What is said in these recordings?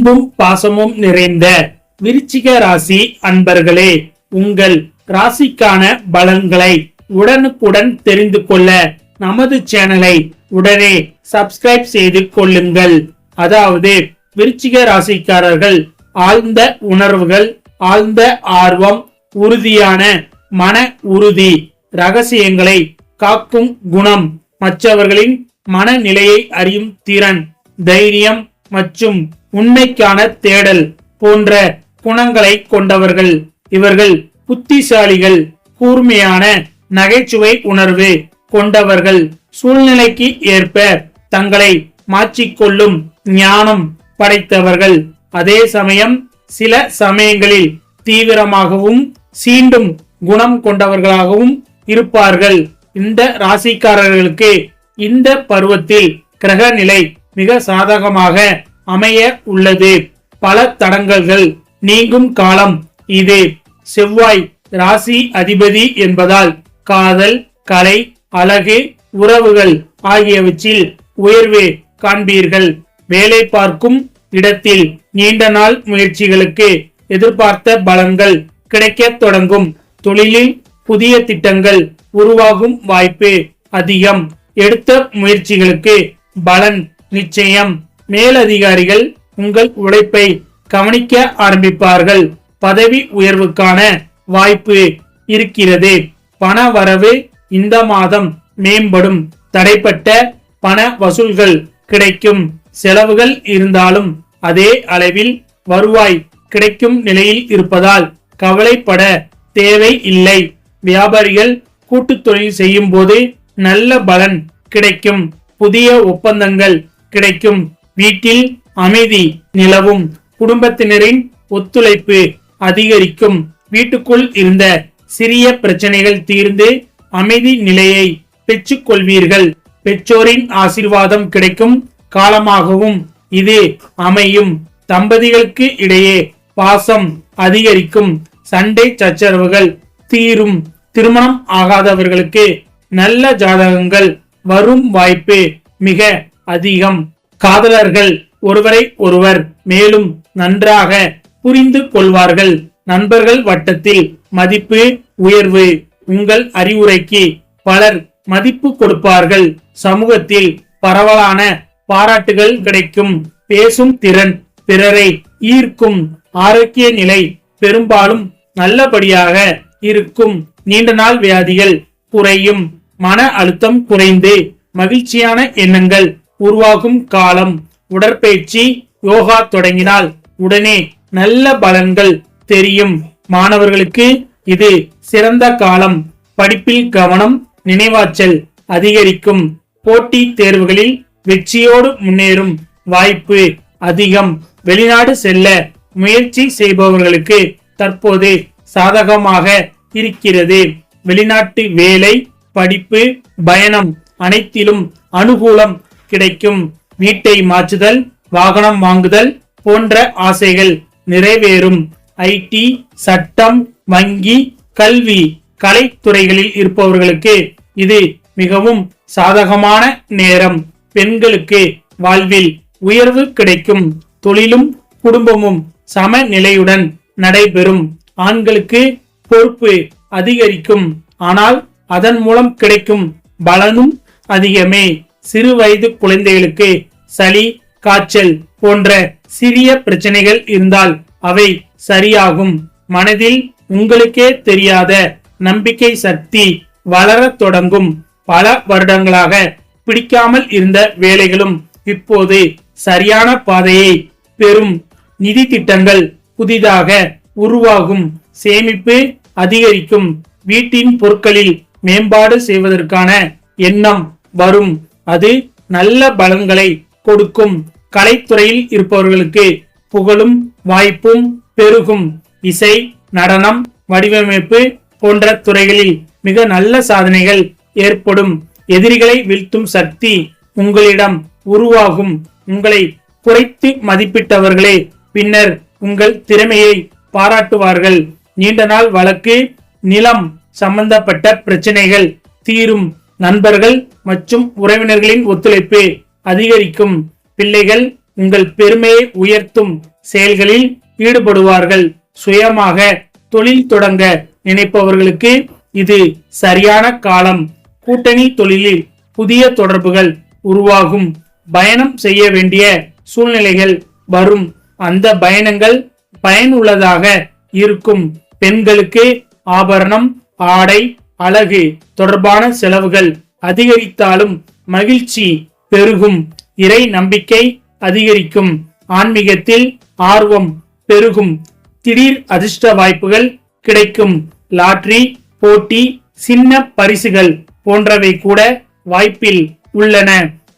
அன்பும் பாசமும் நிறைந்த விருச்சிக ராசி அன்பர்களே உங்கள் ராசிக்கான பலன்களை உடனுக்குடன் தெரிந்து கொள்ள நமது சேனலை உடனே சப்ஸ்கிரைப் செய்து கொள்ளுங்கள். அதாவது விருச்சிக ராசிக்காரர்கள் ஆழ்ந்த உணர்வுகள் ஆழ்ந்த ஆர்வம் உறுதியான மன உறுதி ரகசியங்களை காக்கும் குணம் மற்றவர்களின் மனநிலையை அறியும் திறன் தைரியம் மற்றும் உண்மைக்கான தேடல் போன்ற குணங்களை கொண்டவர்கள். இவர்கள் புத்திசாலிகள் கூர்மையான நகைச்சுவை உணர்வு கொண்டவர்கள். சூழ்நிலைக்கு ஏற்ப தங்களை மாற்றிக்கொள்ளும் ஞானம் படைத்தவர்கள். அதே சமயம் சில சமயங்களில் தீவிரமாகவும் சீண்டும் குணம் கொண்டவர்களாகவும் இருப்பார்கள். இந்த ராசிக்காரர்களுக்கு இந்த பருவத்தில் கிரக நிலை மிக சாதகமாக அமைய உள்ளது. பல தடங்கல்கள் நீங்கும் காலம் இது. செவ்வாய் ராசி அதிபதி என்பதால் காதல் கலை அழகு உறவுகள் ஆகியவற்றில் உயர்வு காண்பீர்கள். வேலை பார்க்கும் இடத்தில் நீண்ட நாள் முயற்சிகளுக்கு எதிர்பார்த்த பலங்கள் கிடைக்க தொடங்கும். தொழிலில் புதிய திட்டங்கள் உருவாகும் வாய்ப்பு அதிகம். எடுத்த முயற்சிகளுக்கு பலன் நிச்சயம். மேலதிகாரிகள் உங்கள் உழைப்பை கவனிக்க ஆரம்பிப்பார்கள். பதவி உயர்வுக்கான வாய்ப்பு இருக்கிறது. பண வரவு இந்த மாதம் மேம்படும். தடைப்பட்ட பண வசூல்கள் கிடைக்கும். செலவுகள் இருந்தாலும் அதே அளவில் வருவாய் கிடைக்கும் நிலையில் இருப்பதால் கவலைப்பட தேவை இல்லை. வியாபாரிகள் கூட்டுத் தொழில் செய்யும் போது நல்ல பலன் கிடைக்கும். புதிய ஒப்பந்தங்கள் கிடைக்கும். வீட்டில் அமைதி நிலவும். குடும்பத்தினரின் ஒத்துழைப்பு அதிகரிக்கும். வீட்டுக்குள் இருந்த சிறிய பிரச்சனைகள் தீர்ந்து அமைதி நிலையை பெற்றுக்கொள்வீர்கள். பெற்றோரின் ஆசிர்வாதம் கிடைக்கும் காலமாகவும் இது அமையும். தம்பதிகளுக்கு இடையே பாசம் அதிகரிக்கும். சண்டை சச்சரவுகள் தீரும். திருமணம் ஆகாதவர்களுக்கு நல்ல ஜாதகங்கள் வரும் வாய்ப்பு மிக அதிகம். காதலர்கள் ஒருவரை ஒருவர் மேலும் நன்றாக புரிந்து கொள்வார்கள். நண்பர்கள் வட்டத்தில் மதிப்பு உயர்வு உங்கள் அறிவுரைக்கு பலர் மதிப்பு கொடுப்பார்கள். சமூகத்தில் பரவலான பாராட்டுகள் கிடைக்கும். பேசும் திறன் பிறரை ஈர்க்கும். ஆரோக்கிய நிலை பெரும்பாலும் நல்லபடியாக இருக்கும். நீண்ட நாள் வியாதிகள் குறையும். மன அழுத்தம் குறைந்து மகிழ்ச்சியான எண்ணங்கள் உருவாகும் காலம். உடற்பயிற்சி யோகா தொடங்கினால் உடனே நல்ல பலன்கள் தெரியும். மாணவர்களுக்கு இது சிறந்த காலம். படிப்பில் கவனம் நினைவாற்றல் அதிகரிக்கும். போட்டி தேர்வுகளில் வெற்றியோடு முன்னேறும் வாய்ப்பு அதிகம். வெளிநாடு செல்ல முயற்சி செய்பவர்களுக்கு தற்போது சாதகமாக இருக்கிறது. வெளிநாட்டு வேலை படிப்பு பயணம் அனைத்திலும் அனுகூலம் கிடைக்கும். வீட்டை மாற்றுதல் வாகனம் வாங்குதல் போன்ற ஆசைகள் நிறைவேறும். ஐடி சட்டம் வங்கி கல்வி கலைத்துறைகளில் இருப்பவர்களுக்கு இது மிகவும் சாதகமான நேரம். பெண்களுக்கு வாழ்வில் உயர்வு கிடைக்கும். தொழிலும் குடும்பமும் சமநிலையுடன் நடைபெறும். ஆண்களுக்கு பொறுப்பு அதிகரிக்கும். ஆனால் அதன் மூலம் கிடைக்கும் பலனும் அதிகமே. சிறு வயது குழந்தைகளுக்கு சளி காய்ச்சல் போன்ற சிறிய பிரச்சனைகள் இருந்தால் அவை சரியாகும். மனதில் உங்களுக்கே தெரியாத நம்பிக்கை சக்தி வளரத் தொடங்கும். பல வருடங்களாக பிடிக்காமல் இருந்த வேலைகளும் இப்போது சரியான பாதையை பெறும். நிதி திட்டங்கள் புதிதாக உருவாகும். சேமிப்பு அதிகரிக்கும். வீட்டின் பொருட்களில் மேம்பாடு செய்வதற்கான எண்ணம் வரும். அது நல்ல பலன்களை கொடுக்கும். கலைத்துறையில் இருப்பவர்களுக்கு புகழும் வாய்ப்பும் பெருகும். இசை நடனம் வடிவமைப்பு போன்ற துறைகளில் மிக நல்ல சாதனைகள் ஏற்படும். எதிரிகளை வீழ்த்தும் சக்தி உங்களிடம் உருவாகும். உங்களை குறைத்து மதிப்பிட்டவர்களே பின்னர் உங்கள் திறமையை பாராட்டுவார்கள். நீண்ட நாள் வழக்கு நிலம் சம்பந்தப்பட்ட பிரச்சனைகள் தீரும். நண்பர்கள் மற்றும் உறவினர்களின் ஒத்துழைப்பு அதிகரிக்கும். பிள்ளைகள் உங்கள் பெருமையை உயர்த்தும் செயல்களில் ஈடுபடுவார்கள். சுயமாக தொழில் தொடங்க நினைப்பவர்களுக்கு இது சரியான காலம். கூட்டணி தொழிலில் புதிய தொடர்புகள் உருவாகும். பயணம் செய்ய வேண்டிய சூழ்நிலைகள் வரும். அந்த பயணங்கள் பயனுள்ளதாக இருக்கும். பெண்களுக்கு ஆபரணம் ஆடை அழகு தொடர்பான செலவுகள் அதிகரித்தாலும் மகிழ்ச்சி பெருகும். இறை நம்பிக்கை அதிகரிக்கும். ஆன்மீகத்தில் ஆர்வம் பெருகும். திடீர் அதிர்ஷ்ட வாய்ப்புகள் கிடைக்கும். லாட்ரி போட்டி சின்ன பரிசுகள் போன்றவை கூட வாய்ப்பில் உள்ளன.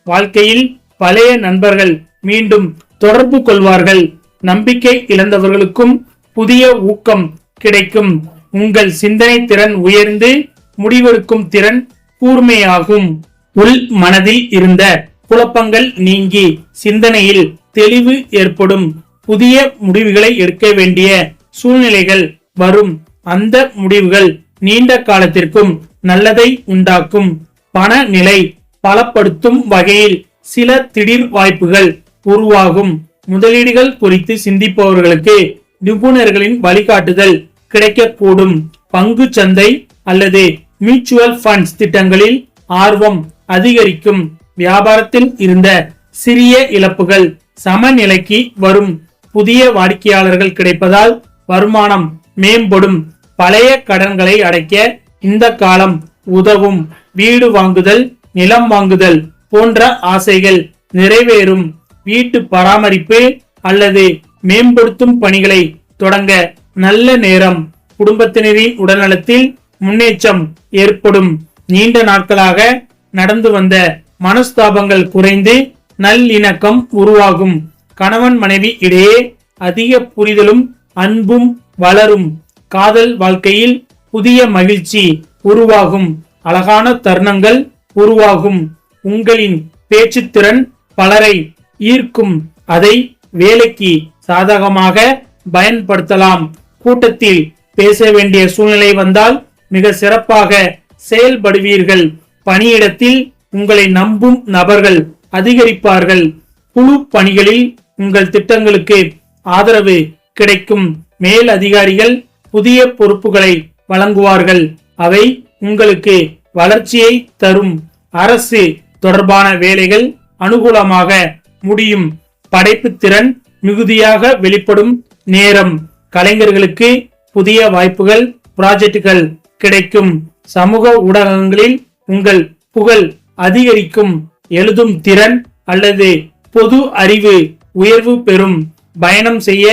வாழ்க்கையில் பழைய நண்பர்கள் மீண்டும் தொடர்பு கொள்வார்கள். நம்பிக்கை இழந்தவர்களுக்கும் புதிய ஊக்கம் கிடைக்கும். உங்கள் சிந்தனை திறன் உயர்ந்து முடிவெடுக்கும் திறன் கூர்மையாகும். உள் மனதில் இருந்த குழப்பங்கள் நீங்கி சிந்தனையில் தெளிவு ஏற்படும். புதிய முடிவுகளை எடுக்க வேண்டிய சூழ்நிலைகள் வரும். அந்த முடிவுகள் நீண்ட காலத்திற்கும் நல்லதை உண்டாக்கும். பண நிலை பலப்படுத்தும் வகையில் சில திடீர் வாய்ப்புகள் உருவாகும். முதலீடுகள் குறித்து சிந்திப்பவர்களுக்கு நிபுணர்களின் வழிகாட்டுதல் கிடைக்கக்கூடும். பங்கு சந்தை அல்லது மியூச்சுவல் ஃபண்ட்ஸ் திட்டங்களில் ஆர்வம் அதிகரிக்கும் வியாபாரத்தில் இருந்த சிறிய இழப்புகள் சமநிலைக்கு வரும். புதிய வாடிக்கையாளர்கள் கிடைப்பதால் வருமானம் மேம்படும். பழைய கடன்களை அடைக்க இந்த காலம் உதவும். வீடு வாங்குதல் நிலம் வாங்குதல் போன்ற ஆசைகள் நிறைவேறும். வீட்டு பராமரிப்பு அல்லது மேம்படுத்தும் பணிகளை தொடங்க நல்ல நேரம். குடும்பத்தினரின் உடல்நலத்தில் முன்னேற்றம் ஏற்படும். நீண்ட நாட்களாக நடந்து வந்த மனஸ்தாபங்கள் குறைந்து நல்லிணக்கம் உருவாகும். கணவன் மனைவி இடையே அதிக புரிதலும் அன்பும் வளரும். காதல் வாழ்க்கையில் புதிய மகிழ்ச்சி உருவாகும். அழகான தருணங்கள் உருவாகும். உங்களின் பேச்சுத்திறன் பலரை ஈர்க்கும். அதை வேலைக்கு சாதகமாக பயன்படுத்தலாம். கூட்டத்தில் பேச வேண்டிய சூழ்நிலை வந்தால் மிக சிறப்பாக செயல்படுவீர்கள். பணியிடத்தில் உங்களை நம்பும் நபர்கள் அதிகரிப்பார்கள். குழு பணிகளில் உங்கள் திட்டங்களுக்கு ஆதரவு கிடைக்கும். மேல் அதிகாரிகள் புதிய பொறுப்புகளை வழங்குவார்கள். அவை உங்களுக்கு வளர்ச்சியை தரும். அரசு தொடர்பான வேலைகள் அனுகூலமாக முடியும். படைப்பு திறன் மிகுதியாக வெளிப்படும் நேரம். கலைஞர்களுக்கு புதிய வாய்ப்புகள் ப்ராஜெக்டுகள் கிடைக்கும். சமூக ஊடகங்களில் உங்கள் புகழ் அதிகரிக்கும். எழுதும் திறன் அல்லது பொது அறிவு உயர்வு பெறும். பயணம் செய்ய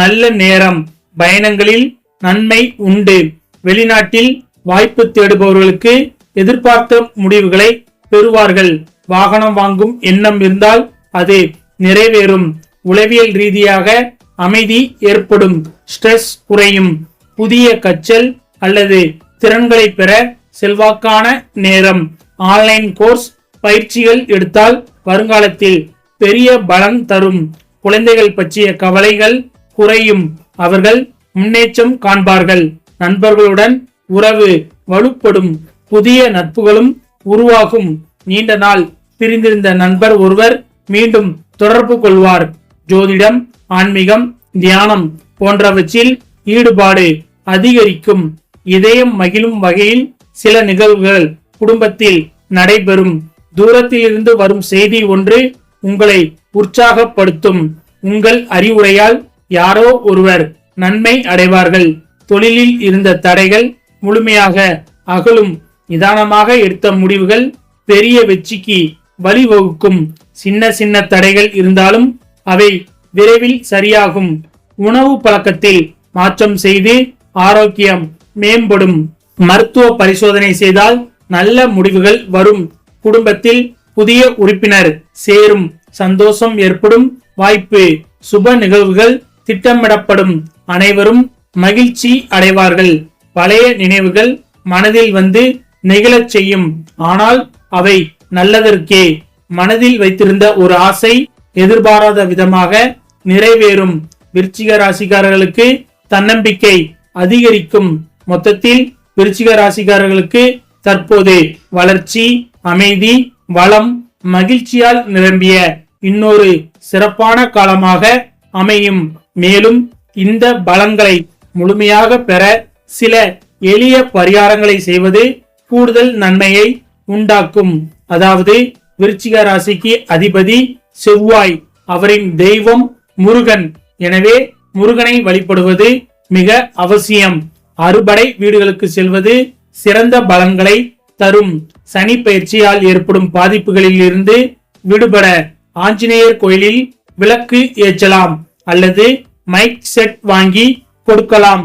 நல்ல நேரம். பயணங்களில் நன்மை உண்டு. வெளிநாட்டில் வாய்ப்பு தேடுபவர்களுக்கு எதிர்பார்த்த முடிவுகளை பெறுவார்கள். வாகனம் வாங்கும் எண்ணம் இருந்தால் அது நிறைவேறும். உளவியல் ரீதியாக அமைதி ஏற்படும். ஸ்ட்ரெஸ் குறையும். புதிய கச்சல் அல்லது திறன்களை பெற செல்வாக்கான நேரம். ஆன்லைன் கோர்ஸ் பயிற்சிகள் எடுத்தால் வருங்காலத்தில் பெரிய பலன் தரும். குழந்தைகள் பற்றிய கவலைகள் குறையும். அவர்கள் முன்னேற்றம் காண்பார்கள். நண்பர்களுடன் உறவு வலுப்படும். புதிய நட்புகளும் உருவாகும். நீண்ட நாள் பிரிந்திருந்த நண்பர் ஒருவர் மீண்டும் தொடர்பு கொள்வார். ஜோதிடம் ஆன்மீகம் தியானம் போன்றவற்றில் ஈடுபாடு அதிகரிக்கும். இதயம் மகிழும் வகையில் சில நிகழ்வுகள் குடும்பத்தில் நடைபெறும். தூரத்தில் இருந்து வரும் செய்தி ஒன்று உங்களை உற்சாகப்படுத்தும். உங்கள் அறிவுரையால் யாரோ ஒருவர் நன்மை அடைவார்கள். தொழிலில் இருந்த தடைகள் முழுமையாக அகலும். நிதானமாக எடுத்த முடிவுகள் பெரிய வெற்றிக்கு வழிவகுக்கும். சின்ன சின்ன தடைகள் இருந்தாலும் அவை விரைவில் சரியாகும். உணவு பழக்கத்தில் மாற்றம் செய்து ஆரோக்கியம் மேம்படும் மருத்துவ பரிசோதனை செய்தால் நல்ல முடிவுகள் வரும். குடும்பத்தில் புதிய உறுப்பினர் சேரும். சந்தோஷம் ஏற்படும். வாய்ப்பு சுப நிகழ்வுகள் திட்டமிடப்படும். அனைவரும் மகிழ்ச்சி அடைவார்கள். பழைய நினைவுகள் மனதில் வந்து நெகிழச் செய்யும். ஆனால் அவை நல்லதற்கே. மனதில் வைத்திருந்த ஒரு ஆசை எதிர்பாராத விதமாக நிறைவேறும். விருச்சிக ராசிக்காரர்களுக்கு தன்னம்பிக்கை அதிகரிக்கும். மொத்தத்தில் விருச்சிக ராசிக்காரர்களுக்கு தற்போது வளர்ச்சி அமைதி வளம் மகிழ்ச்சியால் நிரம்பிய இன்னொரு சிறப்பான காலமாக அமையும். மேலும் இந்த பலங்களை முழுமையாக பெற சில எளிய பரிகாரங்களை செய்வது கூடுதல் நன்மையை உண்டாக்கும். அதாவது விருச்சிக ராசிக்கு அதிபதி செவ்வாய் அவரின் தெய்வம் முருகன். எனவே முருகனை வழிபடுவது மிக அவசியம். அறுபடை வீடுகளுக்கு செல்வது சிறந்த பலன்களை தரும். சனி பயிற்சியால் ஏற்படும் பாதிப்புகளில் இருந்து விடுபட ஆஞ்சநேயர் கோயிலில் விளக்கு ஏற்றலாம் அல்லது மைக் செட் வாங்கி கொடுக்கலாம்.